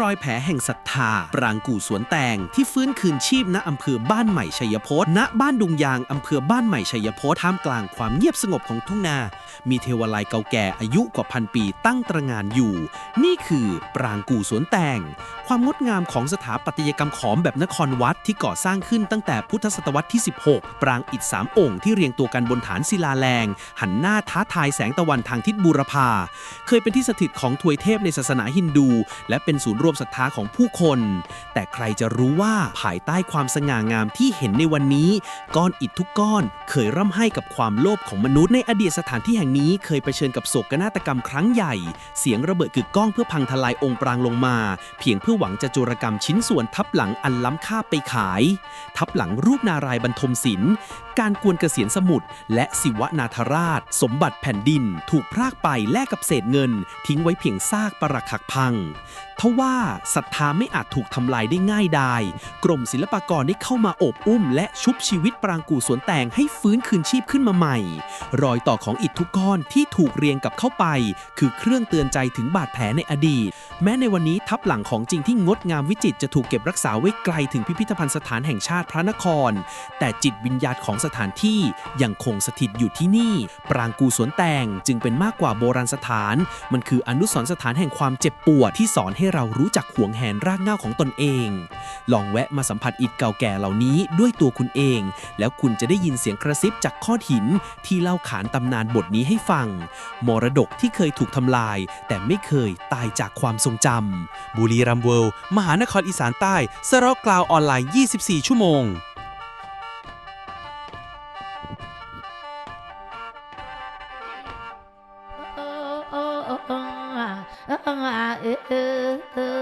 รอยแผลแห่งศรัทธา ปรางกู่สวนแตงที่ฟื้นคืนชีพณอำเภอบ้านใหม่ชัยพจน์ณบ้านดุงยางอำเภอบ้านใหม่ชัยพจน์ท่ามกลางความเงียบสงบของทุ่งนา มีเทวาลัยเก่าแก่อายุกว่าพันปีตั้งตระงานอยู่ นี่คือปรางกู่สวนแตง ความงดงามของสถาปัตยกรรมขอมแบบนครวัดที่ก่อสร้างขึ้นตั้งแต่พุทธศตวรรษที่ 16 ปรางอิฐสามองค์ที่เรียงตัวกันบนฐานศิลาแรง หันหน้าท้าทายแสงตะวันทางทิศบูรพา เคยเป็นที่สถิตของทวยเทพในศาสนาฮินดู และเป็นศูนย์รวมศรัทธาของผู้คน แต่ใครจะรู้ว่าภายใต้ความสง่างามที่เห็นในวันนี้ ก้อนอิฐทุกก้อน เคยร่ำไห้กับความโลภของมนุษย์ในอดีตสถานที่แห่งนี้เคยเผชิญกับโศกนาฏกรรมครั้งใหญ่ เสียงระเบิดกึกก้องเพื่อพังทลายองค์ปรางลงมา เพียงเพื่อหวังจะโจรกรรมชิ้นส่วนทับหลังอันล้ำค่าไปขาย ทับหลังรูปนารายณ์บรรทมศิลป์การกวนเกษียณสมุทรและศิวนาถราช สมบัติแผ่นดิน ถูกพรากไปแลกกับเศษเงิน ทิ้งไว้เพียงซากปรักหักพังทว่าศรัทธาไม่อาจถูกทำลายได้ง่ายดาย กรมศิลปากรได้เข้ามาโอบอุ้ม และชุบชีวิตปรางกู่สวนแตงให้ฟื้นคืนชีพขึ้นมาใหม่ รอยต่อของอิฐทุกก้อนที่ถูกเรียงกับเข้าไป คือเครื่องเตือนใจถึงบาดแผลในอดีต แม้ในวันนี้ทับหลังของจริงที่งดงามวิจิตรจะถูกเก็บรักษาไว้ไกลถึงพิพิธภัณฑ์สถานแห่งชาติพระนคร แต่จิตวิญญาณของสถานที่ยังคงสถิตอยู่ที่นี่ ปรางกูสวนแตงจึงเป็นมากกว่าโบราณสถาน มันคืออนุสรณ์สถานแห่งความเจ็บปวดที่สอนให้เรารู้จักหวงแหนรากเหง้าของตนเอง ลองแวะมาสัมผัสอิฐเก่าแก่เหล่านี้ด้วยตัวคุณเอง แล้วคุณจะได้ยินเสียงกระซิบจากข้อหิน ที่เล่าขานตำนานบทนี้ให้ฟัง มรดกที่เคยถูกทำลาย แต่ไม่เคยตายจากความทรงจำบุรีรัมย์เวิลด์มหานครอีสานใต้สรอกกล่าวออนไลน์ 24 ชั่วโมง เอ่าเออ